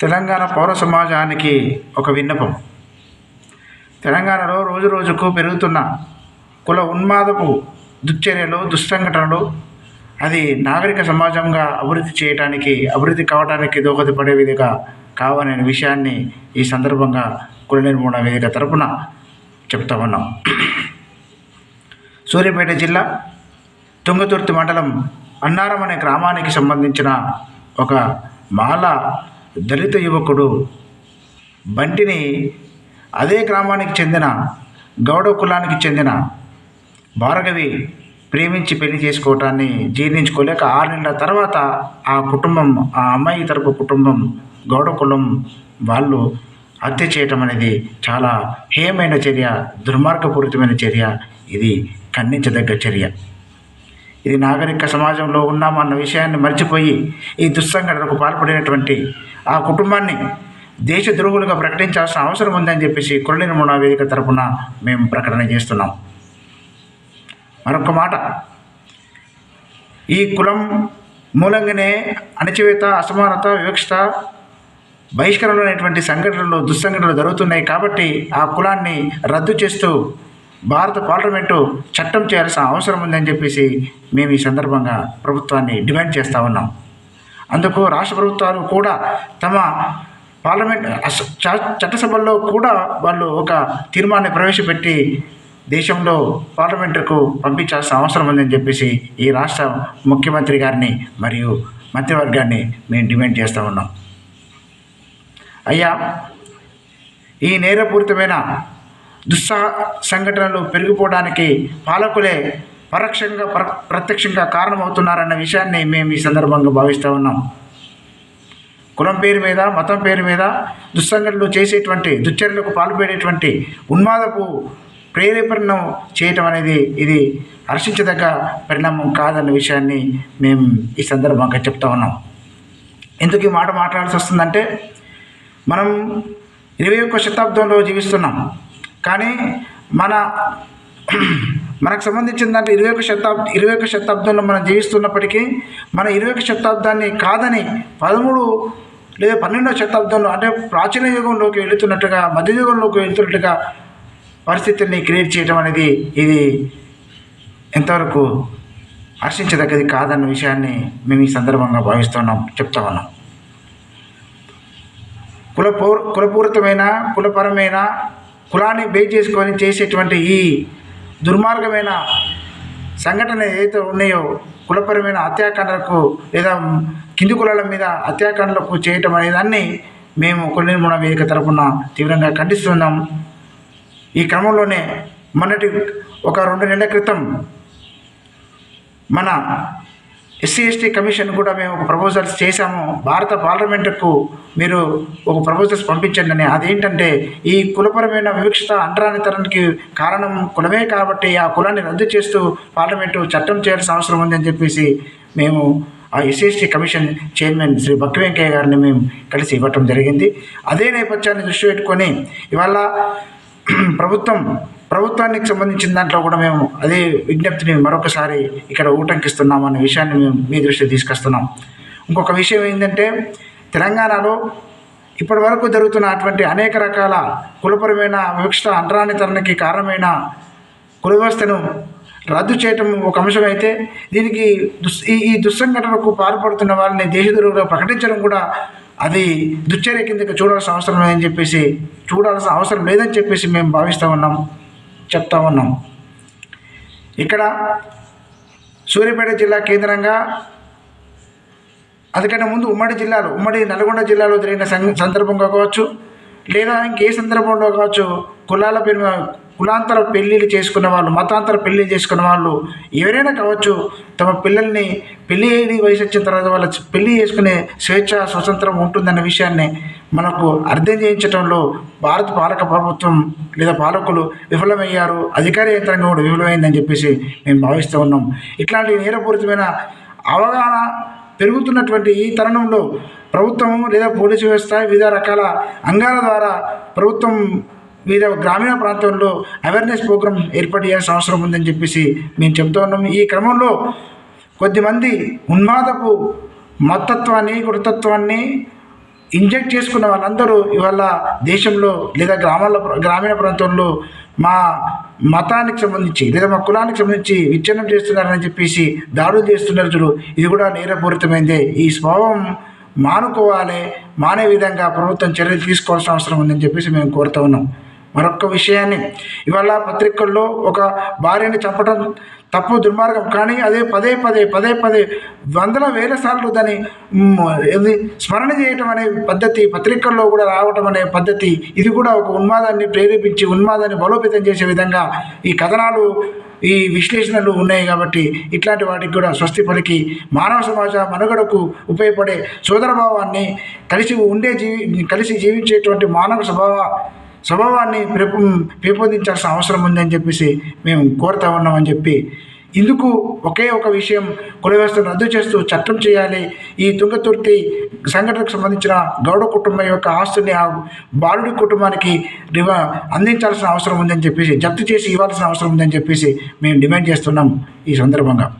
తెలంగాణ పౌర సమాజానికి ఒక విన్నపం. తెలంగాణలో రోజు రోజుకు పెరుగుతున్న కుల ఉన్మాదపు దుశ్చర్యలు దుస్సంఘటనలు అది నాగరిక సమాజంగా అభివృద్ధి చేయడానికి అభివృద్ధి కావడానికి దోహదపడే విధంగా కావాలనే విషయాన్ని ఈ సందర్భంగా కుల నిర్మూలన వేదిక తరపున చెప్తా ఉన్నాం. సూర్యాపేట జిల్లా తుంగతుర్తి మండలం అన్నారం అనే గ్రామానికి సంబంధించిన ఒక మాల దళిత యువకుడు. బంటిని అదే గ్రామానికి చెందిన గౌడ కులానికి చెందిన భార్గవి ప్రేమించి పెళ్ళి చేసుకోవటాన్ని జీర్ణించుకోలేక ఆరు నెలల తర్వాత ఆ కుటుంబం ఆ అమ్మాయి తరపు కుటుంబం గౌడ కులం వాళ్ళు హత్య చేయటం అనేది చాలా హేయమైన చర్య దుర్మార్గపూరితమైన చర్య. ఇది ఖండించదగ్గ చర్య. ఇది నాగరిక సమాజంలో ఉన్నామన్న విషయాన్ని మర్చిపోయి ఈ దుస్సంఘటనకు పాల్పడినటువంటి ఆ కుటుంబాన్ని దేశద్రోహులుగా ప్రకటించాల్సిన అవసరం ఉందని చెప్పేసి కుల నిర్మూలన వేదిక తరపున మేము ప్రకటన చేస్తున్నాం. మరొక మాట. ఈ కులం మూలంగానే అణచివేత అసమానత వివక్షత బహిష్కరణ అనేటువంటి సంఘటనలు దుస్సంఘటనలు జరుగుతున్నాయి కాబట్టి ఆ కులాన్ని రద్దు చేస్తూ భారత పార్లమెంటు చట్టం చేయాల్సిన అవసరం ఉందని చెప్పేసి మేము ఈ సందర్భంగా ప్రభుత్వాన్ని డిమాండ్ చేస్తూ ఉన్నాం. అందుకు రాష్ట్ర ప్రభుత్వాలు కూడా తమ పార్లమెంట్ అస- చ- చట్టసభల్లో కూడా వాళ్ళు ఒక తీర్మానాన్ని ప్రవేశపెట్టి దేశంలో పార్లమెంటుకు పంపించాల్సిన అవసరం ఉందని చెప్పేసి ఈ రాష్ట్ర ముఖ్యమంత్రి గారిని మరియు మంత్రివర్గాన్ని మేము డిమాండ్ చేస్తూ ఉన్నాం. అయ్యా ఈ నేరపూరితమైన దుస్సా సంఘటనలు పెరిగిపోవడానికి పాలకులే పరోక్షంగా ప్ర ప్రత్యక్షంగా కారణమవుతున్నారన్న విషయాన్ని మేము ఈ సందర్భంగా భావిస్తూ ఉన్నాం. కులం పేరు మీద మతం పేరు మీద దుస్సంఘటనలు చేసేటువంటి దుశ్చర్యలకు పాల్పడేటువంటి ఉన్మాదపు ప్రేరేపణను చేయటం అనేది ఇది హర్షించదగ్గ పరిణామం కాదన్న విషయాన్ని మేము ఈ సందర్భంగా చెప్తా ఉన్నాం. ఎందుకు ఈ మాట మాట్లాడాల్సి వస్తుందంటే మనం ఇరవై ఒక్క శతాబ్దంలో జీవిస్తున్నాం. కానీ మన మనకు సంబంధించిన దాంట్లో ఇరవై ఒక శతాబ్ద ఇరవై ఒక శతాబ్దంలో మనం జీవిస్తున్నప్పటికీ మన ఇరవై ఒక శతాబ్దాన్ని కాదని పదమూడు లేదా పన్నెండవ శతాబ్దంలో అంటే ప్రాచీన యుగంలోకి వెళుతున్నట్టుగా మధ్యయుగంలోకి వెళుతున్నట్టుగా పరిస్థితుల్ని క్రియేట్ చేయడం అనేది ఇది ఎంతవరకు హర్షించదగ్గది కాదన్న విషయాన్ని మేము ఈ సందర్భంగా భావిస్తున్నాం చెప్తా ఉన్నాం. కులపూర్ కులపూరితమైన కులపరమైన కులాన్ని బేస్ చేసుకొని చేసేటువంటి ఈ దుర్మార్గమైన సంఘటన ఏదైతే ఉన్నాయో కులపరమైన హత్యాకాండలకు లేదా కింది కులాల మీద హత్యాకాండలకు చేయటం అనేదాన్ని మేము కొన్ని నిర్మూలన వేదిక తరపున తీవ్రంగా ఖండిస్తున్నాం. ఈ క్రమంలోనే మొన్నటి ఒక రెండు నెలల క్రితం మన ఎస్సీ ఎస్టీ కమిషన్ కూడా మేము ఒక ప్రపోజల్స్ చేశాము. భారత పార్లమెంటుకు మీరు ఒక ప్రపోజల్స్ పంపించండి అని. అదేంటంటే ఈ కులపరమైన వివక్షత అంటరానితనానికి కారణం కులమే కాబట్టి ఆ కులాన్ని రద్దు చేస్తూ పార్లమెంటు చట్టం చేయాల్సిన అవసరం ఉందని చెప్పేసి మేము ఆ ఎస్సీఎస్టీ కమిషన్ చైర్మన్ శ్రీ భక్తి వెంకయ్య గారిని మేము కలిసి ఇవ్వటం జరిగింది. అదే నేపథ్యాన్ని దృష్టి పెట్టుకొని ఇవాళ ప్రభుత్వం ప్రభుత్వానికి సంబంధించిన దాంట్లో కూడా మేము అదే విజ్ఞప్తిని మరొకసారి ఇక్కడ ఊటంకిస్తున్నాం అనే విషయాన్ని మేము మీ దృష్టికి తీసుకొస్తున్నాం. ఇంకొక విషయం ఏంటంటే తెలంగాణలో ఇప్పటి వరకు జరుగుతున్న అటువంటి అనేక రకాల కులపరమైన వివక్ష అంటరానితనానికి కారణమైన కుల వ్యవస్థను రద్దు చేయటం ఒక అంశం అయితే దీనికి దుస్ ఈ ఈ దుస్సంఘటనకు పాల్పడుతున్న వాళ్ళని దేశద్రోహులుగా ప్రకటించడం కూడా అది దుశ్చర్య కిందకి చూడాల్సిన అవసరం లేదని చెప్పేసి చూడాల్సిన అవసరం లేదని చెప్పేసి మేము భావిస్తూ ఉన్నాం చెప్తా ఉన్నాం. ఇక్కడ సూర్యాపేట జిల్లా కేంద్రంగా అందుకనే ముందు ఉమ్మడి జిల్లాలో ఉమ్మడి నల్గొండ జిల్లాలో జరిగిన సందర్భంగా కావచ్చు లేదా ఇంకే సందర్భంలో కావచ్చు కులాల పేరు కులాంతర పెళ్ళిళ్ళు చేసుకున్న వాళ్ళు మతాంతర పెళ్ళి చేసుకున్న వాళ్ళు ఎవరైనా కావచ్చు తమ పిల్లల్ని పెళ్ళి అయ్యి వయసు వచ్చిన తర్వాత వాళ్ళ పెళ్ళి చేసుకునే స్వేచ్ఛ స్వతంత్రం ఉంటుందన్న విషయాన్ని మనకు అర్థం చేయించడంలో భారత పాలక ప్రభుత్వం లేదా పాలకులు విఫలమయ్యారు. అధికార యంత్రాంగం కూడా విఫలమైందని చెప్పేసి మేము భావిస్తూ ఉన్నాం. ఇట్లాంటి నేరపూరితమైన అవగాహన పెరుగుతున్నటువంటి ఈ తరుణంలో ప్రభుత్వం లేదా పోలీసు వ్యవస్థ వివిధ రకాల అంగాల ద్వారా ప్రభుత్వం వివిధ గ్రామీణ ప్రాంతంలో అవేర్నెస్ ప్రోగ్రాం ఏర్పాటు చేయాల్సిన అవసరం ఉందని చెప్పేసి మేము చెప్తా ఉన్నాం. ఈ క్రమంలో కొద్దిమంది ఉన్మాదపు మత్తత్వాన్ని కుటతత్వాన్ని ఇంజెక్ట్ చేసుకున్న వాళ్ళందరూ ఇవాళ దేశంలో లేదా గ్రామాల గ్రామీణ ప్రాంతంలో మా మతానికి సంబంధించి లేదా మా కులానికి సంబంధించి విచ్ఛిన్నం చేస్తున్నారని చెప్పేసి దాడులు చేస్తున్నారు చూడు. ఇది కూడా నేరపూరితమైందే. ఈ స్వభావం మానుకోవాలి మానే విధంగా ప్రభుత్వం చర్యలు తీసుకోవాల్సిన అవసరం ఉందని చెప్పేసి మేము కోరుతూ ఉన్నాం. మరొక విషయాన్ని. ఇవాళ పత్రికల్లో ఒక భార్యని చంపడం తప్పు దుర్మార్గం. కానీ అదే పదే పదే పదే పదే వందల వేల సార్లు దాన్ని ఇది స్మరణ చేయటం అనే పద్ధతి పత్రికల్లో కూడా రావటం అనే పద్ధతి ఇది కూడా ఒక ఉన్మాదాన్ని ప్రేరేపించి ఉన్మాదాన్ని బలోపేతం చేసే విధంగా ఈ కథనాలు ఈ విశ్లేషణలు ఉన్నాయి కాబట్టి ఇట్లాంటి వాటికి కూడా స్వస్తి పలికి మానవ సమాజ మనుగడకు ఉపయోగపడే సోదరభావాన్ని కలిసి ఉండే జీవి కలిసి జీవించేటువంటి మానవ స్వభావ స్వభావాన్ని పెంపు పెంపొందించాల్సిన అవసరం ఉందని చెప్పేసి మేము కోరుతా ఉన్నామని చెప్పి ఇందుకు ఒకే ఒక విషయం కుల వ్యవస్థను రద్దు చేస్తూ చట్టం చేయాలి. ఈ తుంగతుర్తి సంఘటనకు సంబంధించిన గౌడ కుటుంబం యొక్క ఆస్తుని ఆ బాలుడి కుటుంబానికి రివ అందించాల్సిన అవసరం ఉందని చెప్పేసి జప్తు చేసి ఇవ్వాల్సిన అవసరం ఉందని చెప్పేసి మేము డిమాండ్ చేస్తున్నాం ఈ సందర్భంగా.